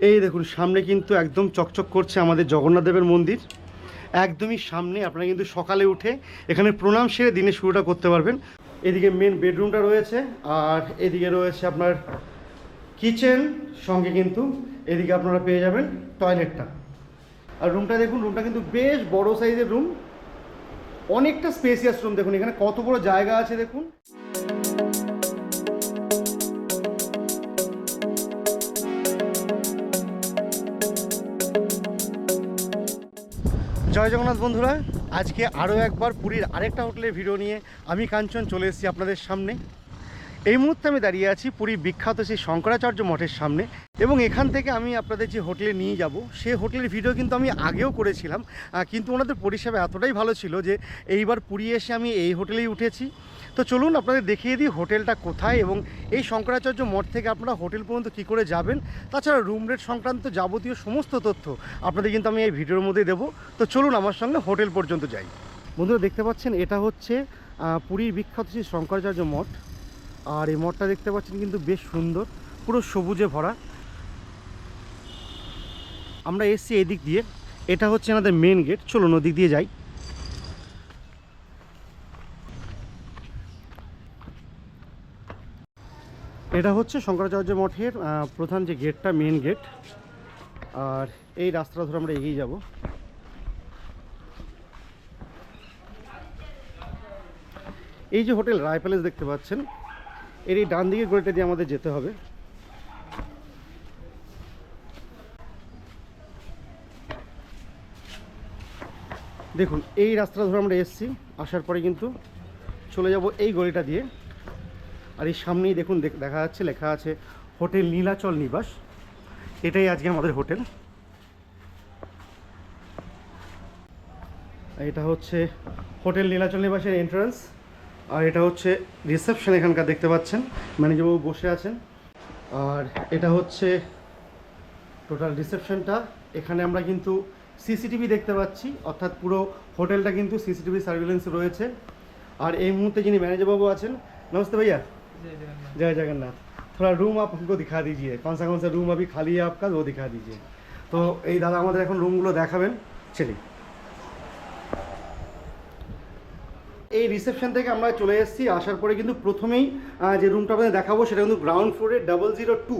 এই দেখুন, সামনে কিন্তু একদম চকচক করছে আমাদের জগন্নাথ দেবের মন্দির। একদমই সামনে, আপনারা কিন্তু সকালে উঠে এখানে প্রণাম সেরে দিনের শুরুটা করতে পারবেন। এদিকে মেন বেডরুমটা রয়েছে, আর এদিকে রয়েছে আপনার কিচেন সঙ্গে কিন্তু এদিকে আপনারা পেয়ে যাবেন টয়লেটটা আর রুমটা দেখুন রুমটা কিন্তু বেশ বড় সাইজের রুম অনেকটা স্পেসিয়াস রুম দেখুন এখানে কত বড় জায়গা আছে, দেখুন। জয় জগন্নাথ বন্ধুরা। আজকে আরও একবার পুরীর আরেকটা হোটেলের ভিডিও নিয়ে আমি কাঞ্চন চলে এসেছি আপনাদের সামনে। এই মুহূর্তে আমি দাঁড়িয়ে আছি পুরীর বিখ্যাত সেই শঙ্করাচার্য মঠের সামনে এবং এখান থেকে আমি আপনাদের যে হোটেলে নিয়ে যাব, সে হোটেলের ভিডিও কিন্তু আমি আগেও করেছিলাম কিন্তু ওনাদের পরিষেবা এতটাই ভালো ছিল যে এইবার পুরী এসে আমি এই হোটেলেই উঠেছি। তো চলুন আপনাদের দেখিয়ে দিই হোটেলটা কোথায় এবং এই শঙ্করাচার্য মঠ থেকে আপনারা হোটেল পর্যন্ত কী করে যাবেন, তাছাড়া রুম রেট সংক্রান্ত যাবতীয় সমস্ত তথ্য আপনাদের কিন্তু আমি এই ভিডিওর মধ্যে দেবো। তো চলুন আমার সঙ্গে হোটেল পর্যন্ত যাই। বন্ধুরা, দেখতে পাচ্ছেন, এটা হচ্ছে পুরীর বিখ্যাত শ্রী শঙ্করাচার্য মঠ। আর এই মঠটা দেখতে পাচ্ছেন কিন্তু বেশ সুন্দর, পুরো সবুজে ভরা। আমরা এসছি এদিক দিয়ে, এটা হচ্ছে আমাদের মেন গেট চলুন ওদিক দিয়ে যাই। এটা হচ্ছে শঙ্করাচার্য মঠের প্রধান যে গেটটা মেন গেট আর এই রাস্তাটা ধরে আমরা এগিয়ে যাব। এই যে হোটেল রায় প্যালেস দেখতে পাচ্ছেন এর এই ডান দিকে গলিটা দিয়ে আমাদের যেতে হবে। দেখুন, এই রাস্তাটা ধরে আমরা এসেছি, আসার পরে কিন্তু চলে যাব এই গলিটা দিয়ে। আর এই সামনেই দেখুন, দেখ- দেখা যাচ্ছে, লেখা আছে হোটেল নীলাচল নিবাস। এটাই আজকে আমাদের হোটেল। এটা হচ্ছে হোটেল নীলাচল নিবাসের এন্ট্রান্স আর এটা হচ্ছে রিসেপশন এখানকার দেখতে পাচ্ছেন ম্যানেজারবাবু বসে আছেন। আর এটা হচ্ছে টোটাল রিসেপশনটা। এখানে আমরা কিন্তু সিসিটিভি দেখতে পাচ্ছি অর্থাৎ পুরো হোটেলটা কিন্তু সিসিটিভি সার্ভিলেন্স রয়েছে। আর এই মুহূর্তে যিনি ম্যানেজারবাবু আছেন নমস্তে ভাইয়া। জয় জগন্নাথ। थोड़ा রুম আপনাকে দেখা দিয়ে दीजिए कौन রুম আপনি খালি रूम ও দেখা দিয়ে তো এই দাদা আমাদের এখন রুমগুলো দেখাবেন। চলি। এই রিসেপশন থেকে আমরা চলে এসেছি। আসার পরে কিন্তু প্রথমেই যে রুমটা আপনাদের দেখাবো সেটা কিন্তু গ্রাউন্ড ফ্লোরে ডাবল জিরো টু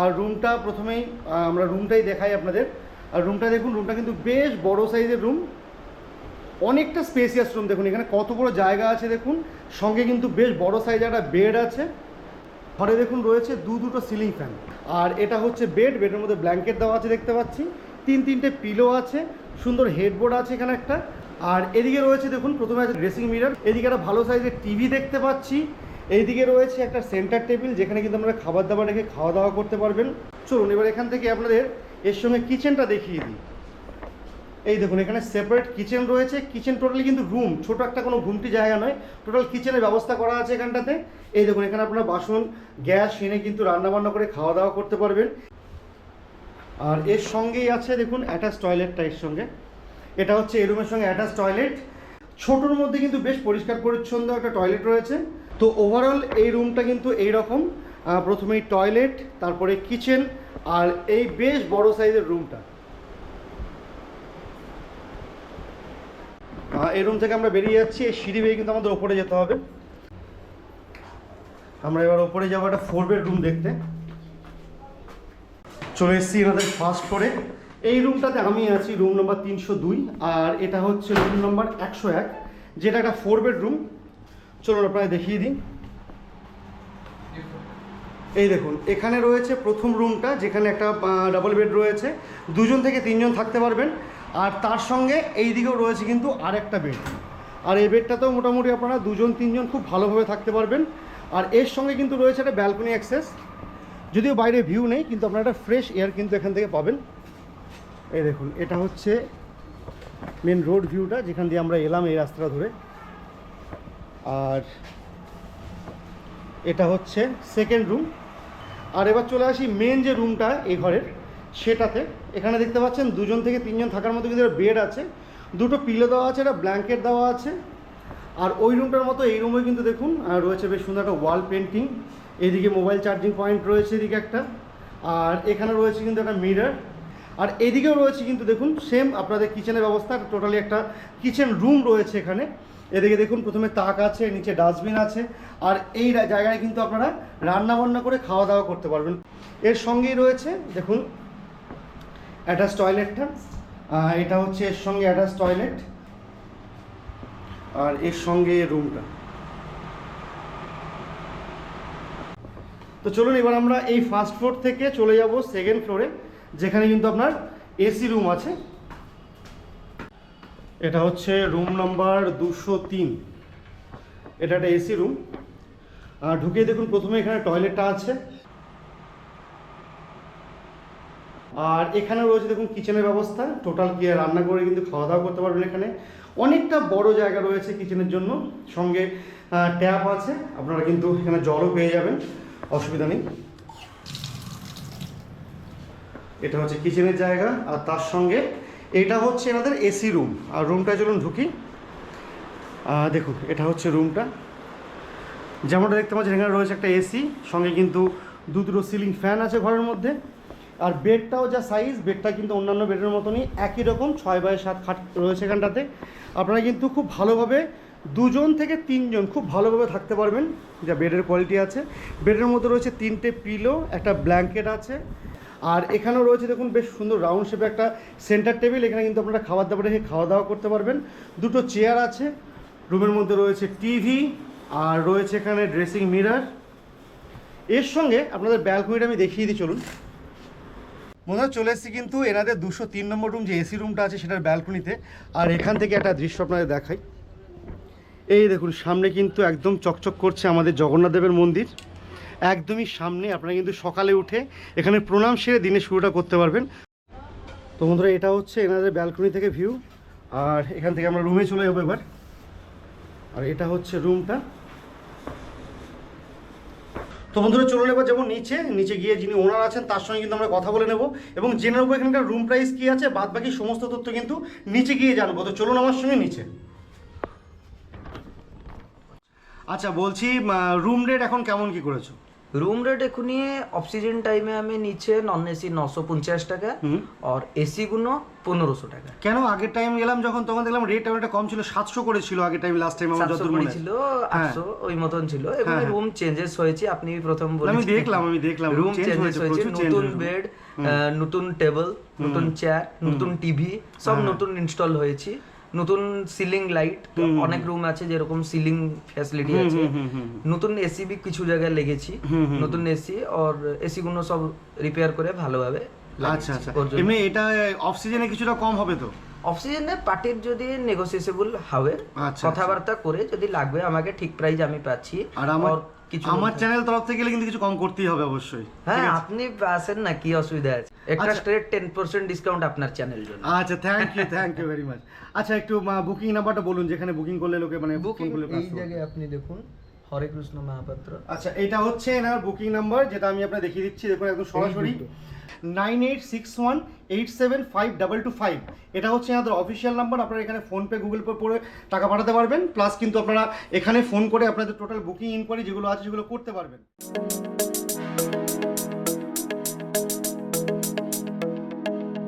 আর রুমটা প্রথমেই আমরা রুমটাই দেখাই আপনাদের। আর রুমটা দেখুন রুমটা কিন্তু বেশ বড় সাইজের রুম অনেকটা স্পেসিয়াস রুম দেখুন, এখানে কত বড় জায়গা আছে দেখুন। সঙ্গে কিন্তু বেশ বড় সাইজের একটা বেড আছে। ঘরে দেখুন রয়েছে দু দুটো সিলিং ফ্যান আর এটা হচ্ছে বেড বেডের মধ্যে ব্ল্যাঙ্কেট দেওয়া আছে দেখতে পাচ্ছি। তিন তিনটে পিলো আছে। সুন্দর হেডবোর্ড আছে এখানে একটা। আর এদিকে রয়েছে দেখুন, প্রথমে আছে ড্রেসিং মিরর এদিকে একটা ভালো সাইজের টিভি দেখতে পাচ্ছি। এইদিকে রয়েছে একটা সেন্টার টেবিল যেখানে কিন্তু আপনারা খাবার দাবার রেখে খাওয়া দাওয়া করতে পারবেন। চলুন, এবার এখান থেকে আপনাদের এর সঙ্গে কিচেনটা দেখিয়ে দিই। এই দেখুন, এখানে সেপারেট কিচেন রয়েছে। কিচেন টোটালি কিন্তু রুম ছোট একটা কোনো ঘুমটি জায়গা নয়। টোটাল কিচেনের ব্যবস্থা করা আছে এখানটাতে। এই দেখুন, এখানে আপনারা বাসন, গ্যাস, এনে কিন্তু রান্না বান্না করে খাওয়া দাওয়া করতে পারবেন। আর এর সঙ্গেই আছে দেখুন অ্যাটাচ টয়লেটটা এর সঙ্গে। এটা হচ্ছে এই রুমের সঙ্গে অ্যাটাচ টয়লেট ছোটোর মধ্যে কিন্তু বেশ পরিষ্কার পরিচ্ছন্ন একটা টয়লেট রয়েছে। তো ওভারঅল এই রুমটা কিন্তু এই রকম প্রথমেই টয়লেট তারপরে কিচেন আর এই বেশ বড় সাইজের রুমটা এই রুম থেকে আমরা বেরিয়ে যাচ্ছি। এই সিঁড়ি বেয়ে কিন্তু আমাদের ওপরে যেতে হবে। আমরা এবার ওপরে যাব একটা ফোর বেডরুম দেখতে। চলে এসেছি এনাদের ফার্স্ট ফ্লোরে এই রুমটাতে আমি আছি রুম নম্বর তিনশো দুই, আর এটা হচ্ছে রুম নম্বর একশো এক, যেটা একটা ফোর বেডরুম চলুন আপনারা দেখিয়ে দিন এই দেখুন, এখানে রয়েছে প্রথম রুমটা যেখানে একটা ডাবল বেড রয়েছে। দুজন থেকে তিনজন থাকতে পারবেন। আর তার সঙ্গে এই দিকেও রয়েছে কিন্তু আর একটা বেড আর এই বেডটাতেও মোটামুটি আপনারা দুজন, তিনজন খুব ভালোভাবে থাকতে পারবেন। আর এর সঙ্গে কিন্তু রয়েছে একটা ব্যালকনি অ্যাক্সেস যদিও বাইরে ভিউ নেই, কিন্তু আপনারা একটা ফ্রেশ এয়ার কিন্তু এখান থেকে পাবেন। এই দেখুন, এটা হচ্ছে মেন রোড ভিউটা যেখান দিয়ে আমরা এলাম এই রাস্তাটা ধরে। আর এটা হচ্ছে সেকেন্ড রুম আর এবার চলে আসি মেন যে রুমটা এই ঘরের, সেটাতে। এখানে দেখতে পাচ্ছেন দুজন থেকে তিনজন থাকার মতো কিন্তু বেড আছে। দুটো পিলো দেওয়া আছে, একটা ব্ল্যাঙ্কেট দেওয়া আছে। আর ওই রুমটার মতো এই রুমে কিন্তু দেখুন রয়েছে বেশ সুন্দর একটা ওয়াল পেন্টিং এইদিকে মোবাইল চার্জিং পয়েন্ট রয়েছে এদিকে একটা। আর এখানে রয়েছে কিন্তু একটা মিরর আর এদিকেও রয়েছে কিন্তু দেখুন সেম আপনাদের কিচেনের ব্যবস্থা টোটালি একটা কিচেন রুম রয়েছে এখানে। এদিকে দেখুন, প্রথমে তাক আছে, নিচে ডাস্টবিন আছে, আর এই জায়গায় কিন্তু আপনারা রান্না বান্না করে খাওয়া দাওয়া করতে পারবেন। এর সঙ্গেই রয়েছে, দেখুন অ্যাটাচ টয়লেটটা এটা হচ্ছে এর সঙ্গে অ্যাটাচ টয়লেট আর এর সঙ্গে রুমটা তো চলুন, এবার আমরা এই ফার্স্ট ফ্লোর থেকে চলে যাব সেকেন্ড ফ্লোরে যেখানে কিন্তু আপনার এসি রুম আছে। এটা হচ্ছে রুম নাম্বার দুশো তিন। এটা একটা এসি রুম। আর ঢুকে দেখুন, প্রথমে এখানে টয়লেটটা আছে। আর এখানে রয়েছে দেখুন, কিচেনের ব্যবস্থা। টোটাল কি রান্না করে কিন্তু খাওয়া দাওয়া করতে পারবেন এখানে। অনেকটা বড় জায়গা রয়েছে কিচেনের জন্য। সঙ্গে ট্যাপ আছে। আপনারা কিন্তু এখানে জলও পেয়ে যাবেন। অসুবিধা নেই। এটা হচ্ছে কিচেনের জায়গা, আর তার সঙ্গে এটা হচ্ছে এনাদের এসি রুম। আর রুমটা চলুন ঢুকি। দেখুন, এটা হচ্ছে রুমটা। যেমনটা দেখতে পাচ্ছেন, এখানে রয়েছে একটা এসি, সঙ্গে কিন্তু দু দুটো সিলিং ফ্যান আছে ঘরের মধ্যে। আর বেডটাও যা সাইজ বেডটা কিন্তু অন্যান্য বেডের মতনই একই রকম, ছয় বাই সাত খাট রয়েছে এখানটাতে। আপনারা কিন্তু খুব ভালোভাবে দুজন থেকে তিনজন খুব ভালোভাবে থাকতে পারবেন। যা বেডের কোয়ালিটি আছে। বেডের মধ্যে রয়েছে তিনটে পিলো একটা ব্ল্যাঙ্কেট আছে। আর এখানেও রয়েছে দেখুন, বেশ সুন্দর রাউন্ড শেপে একটা সেন্টার টেবিল এখানে কিন্তু আপনারা খাবার দাবার রেখে খাওয়া দাওয়া করতে পারবেন। দুটো চেয়ার আছে, রুমের মধ্যে রয়েছে টিভি আর রয়েছে এখানে ড্রেসিং মিরার এর সঙ্গে আপনাদের ব্যালকনিটা আমি দেখিয়ে দিই, চলুন। মনে হয় চলে এসেছি কিন্তু এনাদের দুশো তিন নম্বর রুম যে এসি রুমটা আছে সেটার ব্যালকনিতে আর এখান থেকে একটা দৃশ্য আপনাদের দেখাই। এই দেখুন, সামনে কিন্তু একদম চকচক করছে আমাদের জগন্নাথ দেবের মন্দির। একদমই সামনে, আপনারা কিন্তু সকালে উঠে এখানে প্রণাম সেরে দিনের শুরুটা করতে পারবেন। তো বন্ধুরা, এটা হচ্ছে এনাদের ব্যালকনি থেকে ভিউ আর এখান থেকে আমরা রুমে চলে যাব এবার। আর এটা হচ্ছে রুমটা তো বন্ধুরা, চলুন এবার যেমন নিচে। নিচে গিয়ে যিনি ওনার আছেন, তার সঙ্গে কিন্তু আমরা কথা বলে নেব। এবং জেনে নেব এখানকার রুম প্রাইস কী আছে বাদ বাকি সমস্ত তথ্য কিন্তু নিচে গিয়ে জানব। তো চলুন আমার সঙ্গে নিচে। আচ্ছা বলছি রুম রেট এখন কেমন কি করেছ? रूम रेट এখুনি অক্সিজেন টাইমে আমি নিচ্ছে নন এসি নশো পঞ্চাশ টাকা হুম। আর এসি গুলো পনেরোশো টাকা কেন আগের টাইম গেলাম যখন তখন দেখলাম রেট অনেকটা কম ছিল সাতশো করেছিল আগের টাইম লাস্ট টাইম আমার সাতশো যতদূর মনে ছিল হ্যাঁ। আটশো ওই মতন ছিল এবং হ্যাঁ, রুম চেঞ্জেস হয়েছে আপনি প্রথম আমি বলেছেন দেখলাম, আমি দেখলাম, room রুম change চেঞ্জেস হয়েছে, হয়েছে প্রচুর change নতুন হয়েছে। বেড নতুন টেবিল নতুন চেয়ার নতুন টিভি সব হ্যাঁ। নতুন ইনস্টল হয়েছে নতুন সিলিং লাইট অনেক রুম আছে যেরকম সিলিং ফ্যাসিলিটি আছে। নতুন এসি বি কিছু জায়গায় লেগেছি। নতুন এসি আর এসি গুলো সব রিপেয়ার করে ভালোভাবে আচ্ছা আচ্ছা। এমনি এটা অফ সিজনে কিছুটা কম হবে তো? অক্সিজেনে পার্টির যদি নেগোসিয়েবল হবে আচ্ছা, কথাবার্তা করে যদি লাগবে আমাকে ঠিক প্রাইস আমি পাচ্ছি। আর আমার কিছু আমার চ্যানেল তরফ থেকে গেলে কিন্তু কিছু কম করতেই হবে অবশ্যই। হ্যাঁ আপনি আসেন না কি অসুবিধা আছে? একটা স্ট্রেট টেন পার্সেন্ট ডিসকাউন্ট আপনার চ্যানেল জন্য। আচ্ছা thank you thank you very much আচ্ছা একটু বুকিং নাম্বারটা বলুন যেখানে বুকিং করলে লোকে মানে বুকিং করলে এই জায়গায় আপনি দেখুন হরে কৃষ্ণ মহাপাত্র। আচ্ছা এটা হচ্ছে এনার বুকিং নাম্বার যেটা আমি আপনাকে দেখিয়ে দিচ্ছি। দেখুন একদম সরাসরি। Nine eight six one eight seven five double two five. এটা হচ্ছে আমাদের অফিসিয়াল নাম্বার আপনারা এখানে ফোনপে গুগল পে করে টাকা পাঠাতে পারবেন। প্লাস কিন্তু আপনারা এখানে ফোন করে আপনাদের টোটাল বুকিং ইনকোয়ারি যেগুলো আছে সেগুলো করতে পারবেন।